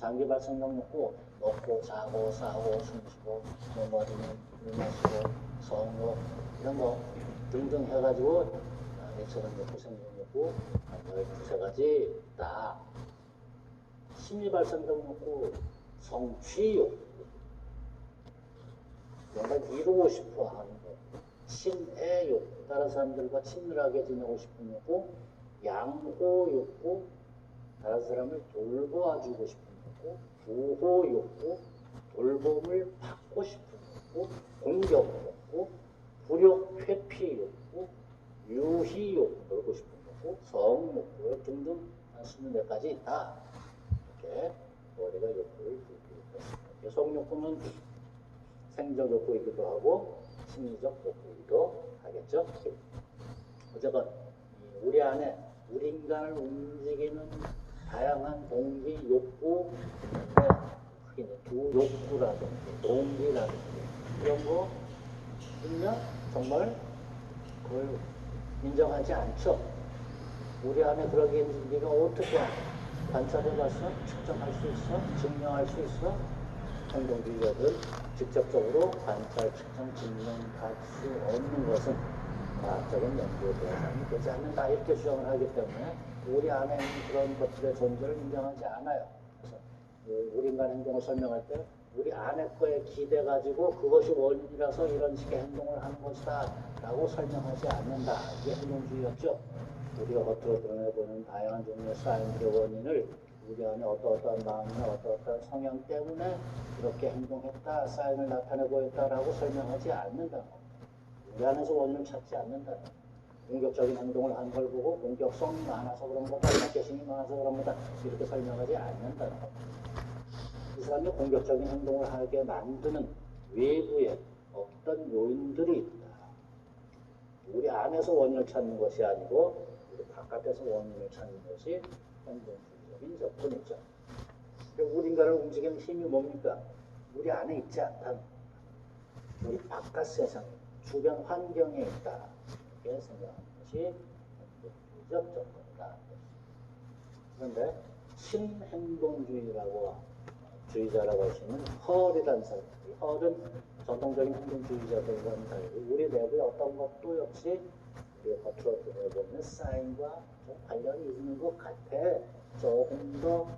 장기 발성력 먹고 먹고 자고 싸고 숨쉬고 뭐 머리는 물 마시고 성욕 이런 거 등등 해가지고 내처럼 먹고 생명 먹고 뭐 두세 가지 다 심리 발성력 먹고 성취욕 뭔가 이루고 싶어 하는 거. 친애욕 다른 사람들과 친밀하게 지내고 싶은 욕구 양호 욕구 다른 사람을 돌보아주고 싶은 욕구 부호 욕구 돌봄을 받고 싶은 욕구 공격 욕구 불욕 회피 욕구 유희 욕구 놀고 싶은 욕구 성 욕구 등등 한 24가지 있다 이렇게 머리가 욕구를 들고 있습니다 성 욕구는 생적 욕구이기도 하고 심리적 욕구이기도 하겠죠. 어쨌건 이 우리 안에 우리 인간을 움직이는 다양한 동기 욕구, 두 욕구라든지 동기라든지 이런 거 있냐? 정말 그걸 인정하지 않죠. 우리 안에 그러게 있는지 네가 어떻게 관찰해봤어? 측정할 수 있어? 증명할 수 있어? 행동주의자들 직접적으로 관찰, 측정, 증명할 수 없는 것은 과학적인 연구의 대상이 되지 않는다 이렇게 주장을 하기 때문에 우리 안에 있는 그런 것들의 존재를 인정하지 않아요. 그래서 그 우리 인간 행동을 설명할 때 우리 안에 거에 기대 가지고 그것이 원인이라서 이런 식의 행동을 하는 것이다 라고 설명하지 않는다. 이게 행동주의였죠. 우리가 겉으로 드러내보는 다양한 종류의 사인들의 원인을 우리 안에 어떠어떠한 마음이나 어떠어떠한 성향 때문에 이렇게 행동했다, 사인을 나타내고 있다라고 설명하지 않는다. 우리 안에서 원인을 찾지 않는다. 공격적인 행동을 하는 걸 보고 공격성이 많아서 그런 거다, 약개심이 많아서 그런 거다 이렇게 설명하지 않는다. 이 사람이 공격적인 행동을 하게 만드는 외부에 어떤 요인들이 있다. 우리 안에서 원인을 찾는 것이 아니고 우리 바깥에서 원인을 찾는 것이 행동주의적인 접근이죠. 그러니까 우리 인간을 움직이는 힘이 뭡니까? 우리 안에 있지 않다. 우리 바깥 세상, 주변 환경에 있다. 이렇게 생각하는 것이 행동주의적 접근이다. 그런데 신행동주의라고 주의자라고 있는 헐이라는 사람들이 헐은 전통적인 행동주의자들과는 달리 우리 내부의 어떤 것도 역시 우리가 겉으로 드러내보는 사인과 좀 관련이 있는 것 같아 조금 더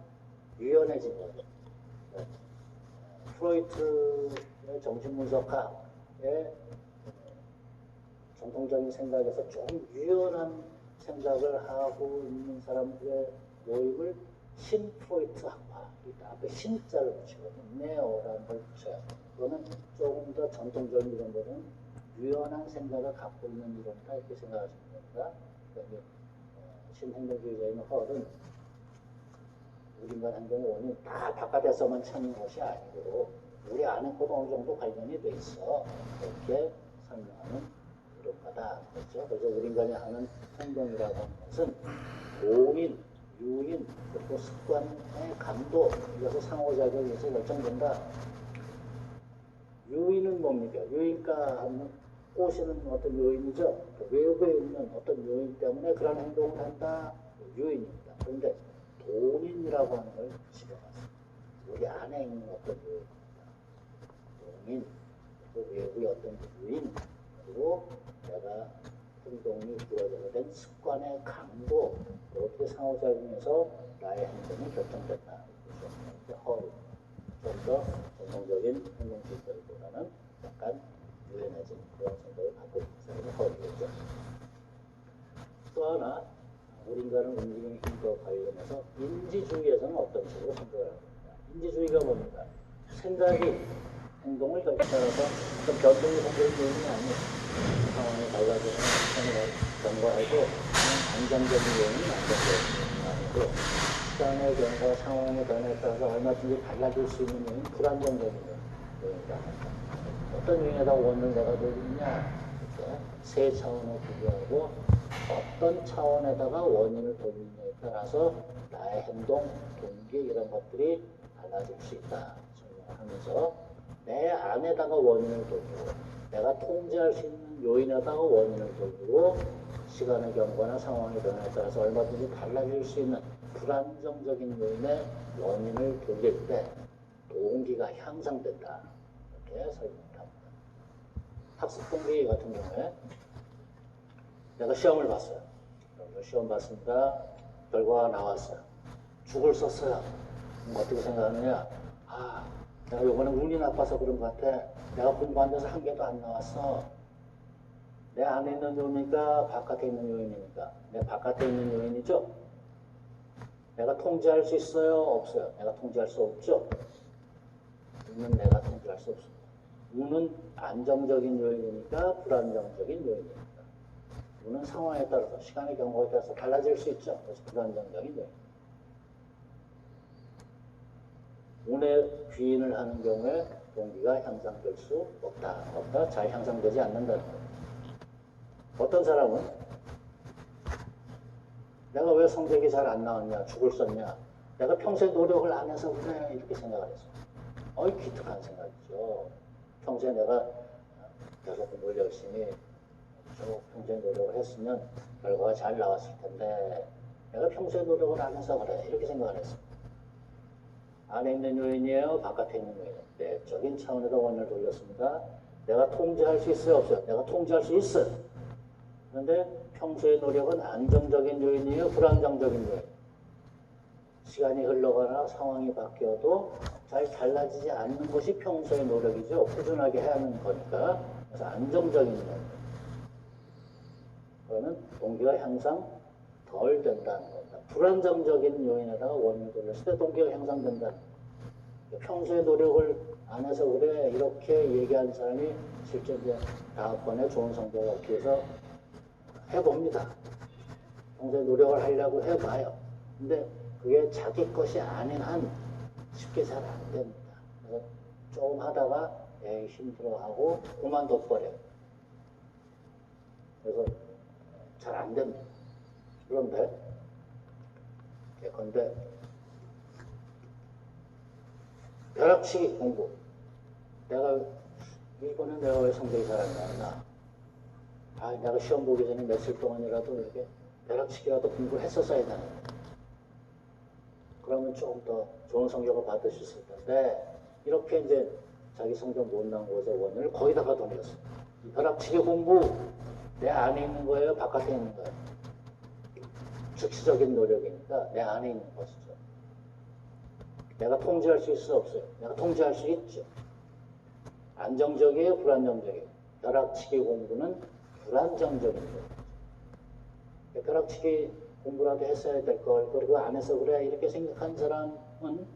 유연해진 거죠. 네. 프로이트의 정신분석학의 전통적인 생각에서 좀 유연한 생각을 하고 있는 사람들의 모임을 신프로이트 학파, 이 앞에 신자를 붙이거든요. 네오라는 걸 붙여요. 그거는 조금 더 전통적인 이론보다는 유연한 생각을 갖고 있는 이론이다 이렇게 생각하시면 됩니다. 그러니까 어, 신행동주의자인 헐은 우리 인간 행동의 원인 다 바깥에서만 찾는 것이 아니고 우리 안에도 어느 정도 관련이 돼 있어 이렇게 설명하는 이론가다 그렇죠? 그래서 우리 인간이 하는 행동이라고 하는 것은 공인, 유인, 그리고 습관의 강도 이것을 상호작용해서 결정된다. 유인은 뭡니까? 유인가 하면 꼬시는 어떤 요인이죠. 그 외부에 있는 어떤 요인 때문에 그런 행동을 한다. 유인입니다. 그런데 동인이라고 하는 걸 집어가서 우리 안에 있는 어떤 요인입니다. 동인, 그리고 외부의 어떤 유인, 그리고 내가 행동이 이루어져야 된 습관의 강도, 어떻게 상호작용해서 나의 행동이 결정된다. 허리. 좀더 전통적인 행동실들보다는 약간 유연해진 그런 생각을 갖고 있는 사람이 허리겠죠. 또 하나, 우리 인간을 움직이는 힘과 관련해서 인지주의에서는 어떤 식으로 생각을 합니다. 인지주의가 뭡니까? 생각이 행동을 결정해서 어떤 변동이 생기는 요인이 아니에요. 상황이 달라지는 경과하고 그냥 안정적인 요인은 안정적인 아니고 시간의 변화, 상황의 변화에 따라서 얼마든지 달라질 수 있는 요인은 불안정적인 요인이다. 어떤 요인에다 돌리느냐 이렇게 세 차원을 비교하고 어떤 차원에다가 원인을 돌리느냐에 따라서 나의 행동, 동기 이런 것들이 달라질 수 있다. 설명하면서 내 안에다가 원인을 돌리고 내가 통제할 수 있는 요인에다가 원인을 돌리고 시간의 경과나 상황의 변화에 따라서 얼마든지 달라질 수 있는 불안정적인 요인의 원인을 돌릴 때 동기가 향상된다. 이렇게 설명합니다. 학습 동기 같은 경우에 내가 시험을 봤어요. 시험 봤습니다. 결과가 나왔어요. 죽을 썼어요. 어떻게 생각하느냐? 아, 내가 이번에 운이 나빠서 그런 것 같아. 내가 공부한 데서 한 개도 안 나왔어. 내 안에 있는 요인이니까 바깥에 있는 요인이니까. 내 바깥에 있는 요인이죠? 내가 통제할 수 있어요? 없어요? 내가 통제할 수 없죠? 운은 내가 통제할 수 없습니다. 운은 안정적인 요인이니까 불안정적인 요인이니까. 운은 상황에 따라서 시간의 경과에 따라서 달라질 수 있죠. 그래서 불안정적인 요인. 운에 귀인을 하는 경우에 동기가 향상될 수 없다. 없다. 잘 향상되지 않는다는 거예요. 어떤 사람은 내가 왜 성적이 잘 안 나왔냐, 죽을 썼냐, 내가 평소에 노력을 안 해서 그래 이렇게 생각을 했어. 어이 기특한 생각이죠. 평소에 내가 계속 공부를 열심히 쭉 평소에 노력을 했으면 결과가 잘 나왔을 텐데 내가 평소에 노력을 안 해서 그래 이렇게 생각을 했어. 안에 있는 요인이에요, 바깥에 있는 요인이에요. 내적인 차원에서 원을 돌렸습니다. 내가 통제할 수 있어요, 없어요? 내가 통제할 수 있어요. 그런데 평소의 노력은 안정적인 요인이에요, 불안정적인 요인. 시간이 흘러가나 상황이 바뀌어도 잘 달라지지 않는 것이 평소의 노력이죠. 꾸준하게 해야 하는 거니까. 그래서 안정적인 요인. 그러면 동기가 향상 덜 된다는 겁니다. 불안정적인 요인에다가 원인을 돌렸을 때 동기가 향상된다. 평소에 노력을 안 해서 그래 이렇게 얘기한 사람이 실제 이제 다음번에 좋은 성적을 얻기 위해서 해봅니다. 평소에 노력을 하려고 해봐요. 근데 그게 자기 것이 아닌 한 쉽게 잘 안 됩니다. 그래서 조금 하다가 에이 힘들어하고 그만둬버려요. 그래서 잘 안 됩니다. 그런데 예컨대 벼락치기 공부 내가 이번에 내가 왜 성적이 잘 안 나왔나? 아 내가 시험 보기 전에 며칠 동안이라도 이렇게 벼락치기라도 공부를 했었어야 되는데. 그러면 조금 더 좋은 성적을 받을 수 있을 텐데 이렇게 이제 자기 성적 못 나온 것의 원인을 거기다가 돌렸어. 이 벼락치기 공부 내 안에 있는 거예요? 바깥에 있는 거예요 즉시적인 노력이니까 내 안에 있는 것이죠. 내가 통제할 수 있어 없어요? 내가 통제할 수 있죠. 안정적이에요, 불안정적이에요? 벼락치기 공부는 불안정적인 거예요. 벼락치기 공부라도 했어야 될 걸, 그리고 안 해서 그래 이렇게 생각한 사람은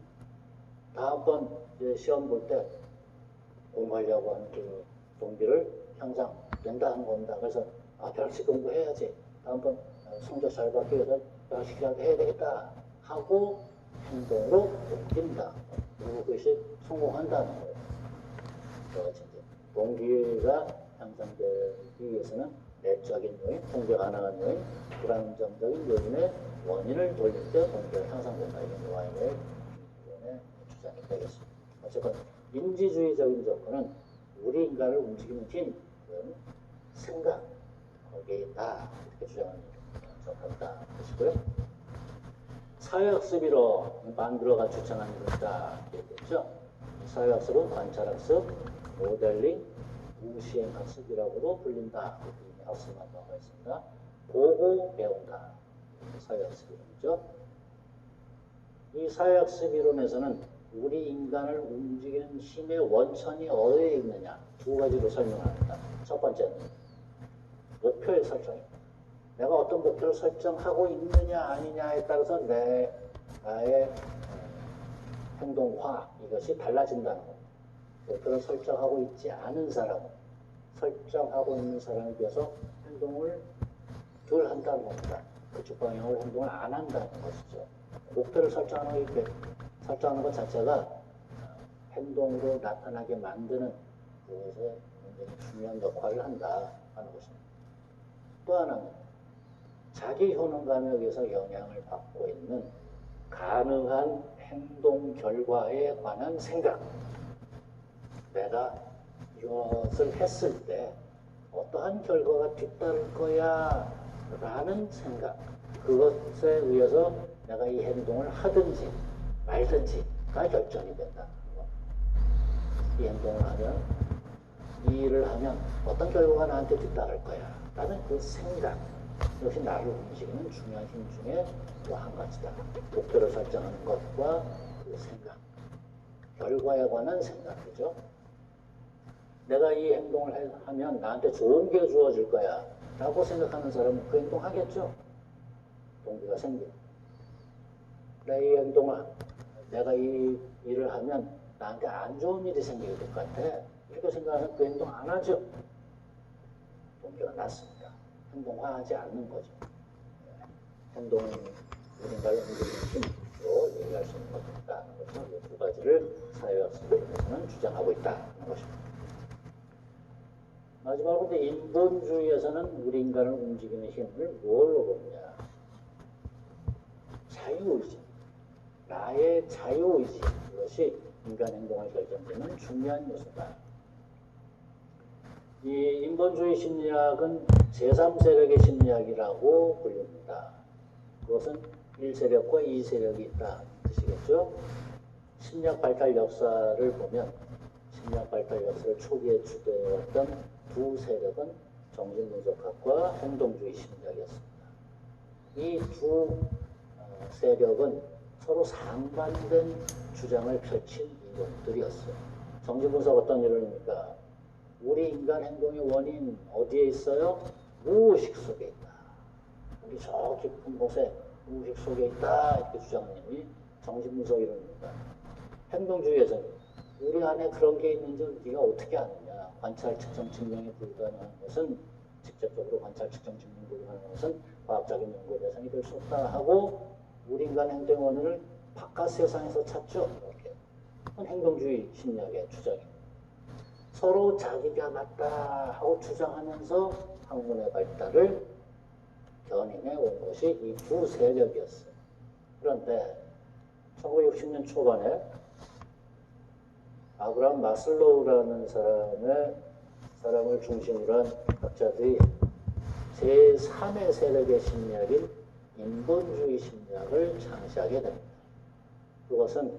다음번 시험 볼 때 공부하려고 하는 그 동기를 향상된다는 겁니다. 그래서 아 벼락치기 공부해야지. 다음번 받기 위해서 벼락치기라도 해야 되겠다 하고 행동으로 옮긴다. 그리고 그것이 성공한다는 거예요. 그래서 이제 동기가 향상되기 위해서는 내적인 요인, 통제 가능한 요인, 불안정적인 요인의 원인을 돌릴 때 동기가 향상된다. 이게 와인의 주장이 되겠습니다. 어쨌건 인지주의적인 접근은 우리 인간을 움직이는 힘, 생각, 거기에 있다. 이렇게 주장합니다. 적합다 보시고요. 사회학습이로 만들어가 추천하는 것이다 얘기했죠. 사회학습은 관찰학습, 모델링, 무시행학습이라고도 불린다. 이렇게 학습 한다고 있습니다. 보고 배운다. 사회학습 이론이죠. 이 사회학습 이론에서는 우리 인간을 움직이는 힘의 원천이 어디에 있느냐 두 가지로 설명합니다. 첫 번째는 목표의 설정입니다. 내가 어떤 목표를 설정하고 있느냐 아니냐에 따라서 내 나의 행동화 이것이 달라진다는 것. 목표를 설정하고 있지 않은 사람은 설정하고 있는 사람에 비해서 행동을 덜 한다는 겁니다. 그쪽 방향으로 행동을 안 한다는 것이죠. 목표를 설정하는 거 이렇게 설정하는 것 자체가 행동으로 나타나게 만드는 그것에 굉장히 중요한 역할을 한다 하는 것입니다. 또 하나는 자기 효능 감역에서 영향을 받고 있는 가능한 행동 결과에 관한 생각. 내가 이것을 했을 때 어떠한 결과가 뒤따를 거야 라는 생각 그것에 의해서 내가 이 행동을 하든지 말든지가 결정이 된다. 이 행동을 하면 이 일을 하면 어떤 결과가 나한테 뒤따를 거야 라는 그 생각 이것이 나를 움직이는 중요한 힘 중에 또 한 가지다. 목표를 설정하는 것과 그 생각 결과에 관한 생각이죠. 내가 이 행동을 해- 하면 나한테 좋은 게 주어질 거야 라고 생각하는 사람은 그 행동 하겠죠. 동기가 생겨. 내가 이 행동을, 내가 이 일을 하면 나한테 안 좋은 일이 될것 같아. 이렇게 생각하면 그 행동 안 하죠. 동기가 낮습니다. 행동화하지 않는 거죠. 행동은 우리가를 움직이는 힘으로 얘기할 수 있는 것이다는 것을 이두 가지를 사회학습에서는 주장하고 있다는 것입니다. 마지막으로 인본주의에서는 우리 인간을 움직이는 힘을 뭘로 보느냐? 자유의지. 나의 자유의지. 이것이 인간 행동을 결정짓는 중요한 요소다. 이 인본주의 심리학은 제3세력의 심리학이라고 불립니다. 그것은 1세력과 2세력이 있다 뜻이겠죠. 심리학 발달 역사를 보면 심리학 발달 역사를 초기에 주도해왔던 두 세력은 정신분석학과 행동주의 심리학이었습니다. 이두 어, 세력은 서로 상반된 주장을 펼친 인물들이었어요. 정신분석 어떤 합니까? 우리 인간 행동의 원인 어디에 있어요? 무의식 속에 있다. 우리 저 깊은 곳에 무의식 속에 있다 이렇게 주장하는 이 정신분석 이론입니다. 행동주의에서는 우리 안에 그런 게 있는지 네가 어떻게 아느냐 관찰 측정 증명이 불가능한 것은 직접적으로 관찰 측정 증명 불가능한 것은 과학적인 연구의 대상이 될 수 없다 하고 우리 인간 행동의 원인을 바깥 세상에서 찾죠 이렇게 행동주의 심리학의 주장입니다. 서로 자기가 맞다 하고 주장하면서 학문의 발달을 견인해 온 것이 이 두 세력이었어요. 그런데 1960년 초반에 아브라함 마슬로우라는 사람의 사람을 중심으로 한 학자들이 제3의 세력의 심리학인 인본주의 심리학을 창시하게 됩니다. 그것은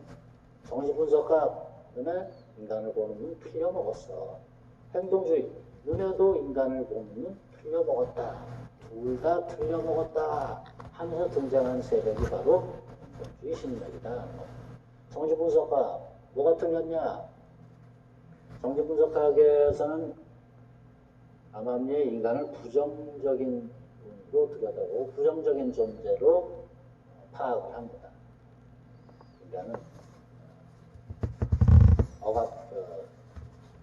정신분석학 눈에 인간을 보는 눈 틀려먹었어. 행동주의 인간을 보는 눈 틀려먹었다. 둘 다 틀려먹었다 하면서 등장한 세력이 바로 인본주의 심리학이다. 정신분석학 뭐가 틀렸냐? 정신분석학에서는 암암리의 인간을 부정적인 눈으로 들여다보고 부정적인 존재로 파악을 합니다. 인간은 억압, 어,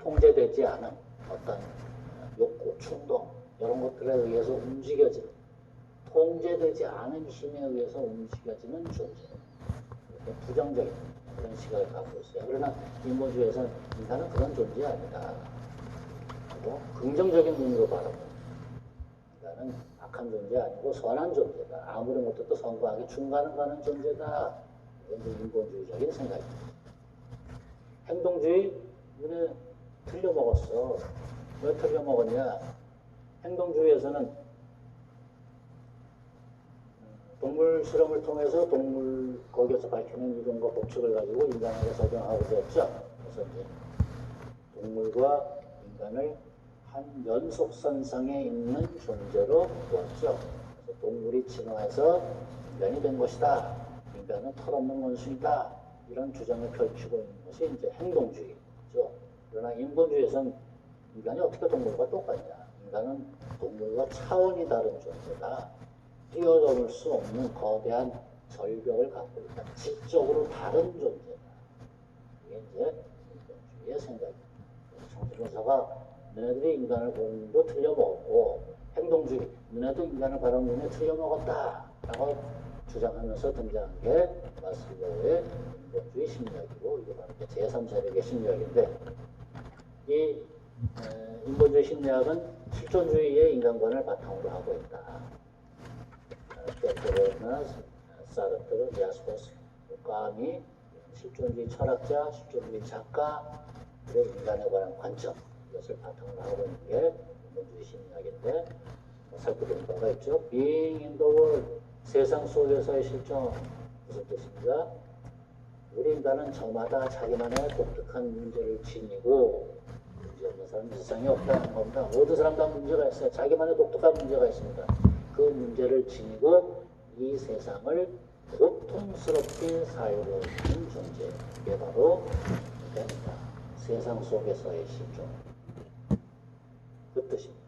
통제되지 않은 어떤 욕구, 충동 이런 것들에 의해서 움직여지는 통제되지 않은 힘에 의해서 움직여지는 존재. 부정적인 그런 시각을 갖고 있어요. 그러나 인본주의에서는 인간은 그런 존재 아니다. 그리고 긍정적인 눈으로 바라보는 인간은 악한 존재 아니고 선한 존재다. 아무리 못해도 선과하게 중간을 가는 존재다. 이건 인본주의적인 생각입니다. 행동주의 눈에 틀려먹었어. 왜 틀려먹었냐? 행동주의에서는 동물 실험을 통해서 동물 거기에서 밝히는 이론과 법칙을 가지고 인간에게 적용하고 되었죠. 그래서 이제 동물과 인간을 한 연속선상에 있는 존재로 보았죠. 그래서 동물이 진화해서 인간이 된 것이다. 인간은 털없는 원숭이다. 이런 주장을 펼치고 있는 것이 이제 행동주의죠. 그러나 인본주의에서는 인간이 어떻게 동물과 똑같냐? 인간은 동물과 차원이 다른 존재다. 뛰어넘을 수 없는 거대한 절벽을 갖고 있다. 질적으로 다른 존재다. 이게 이제 인본주의의 생각입니다. 정신분사가 너네들이 인간을 눈도 틀려먹었고 행동주의 너네도 인간을 바라보는 눈에 틀려먹었다. 라고 주장하면서 등장한 게 마슬로우의 인본주의 심리학이고 이게 바로 제3세력의 심리학인데 이 에, 인본주의 심리학은 실존주의의 인간관을 바탕으로 하고 있다. 베토벤이나 사르트르, 야스퍼스, 까미, 실존주의 철학자, 실존주의 작가, 그의 인간에 관한 관점 것을 바탕으로 하고 있는 게 민주주의 심리학인데 뭐 살펴볼 바가 있죠. Being in the world 세상 속에서의 실존 무슨 뜻입니까? 우리 인간은 저마다 자기만의 독특한 문제를 지니고 문제 없는 사람 세상에 없다는 겁니다. 모든 사람 다 문제가 있어요. 자기만의 독특한 문제가 있습니다. 그 문제를 지니고 이 세상을 고통스럽게 살고 있는 존재. 이게 바로 됩니다. 세상 속에서의 실존. 그 뜻입니다.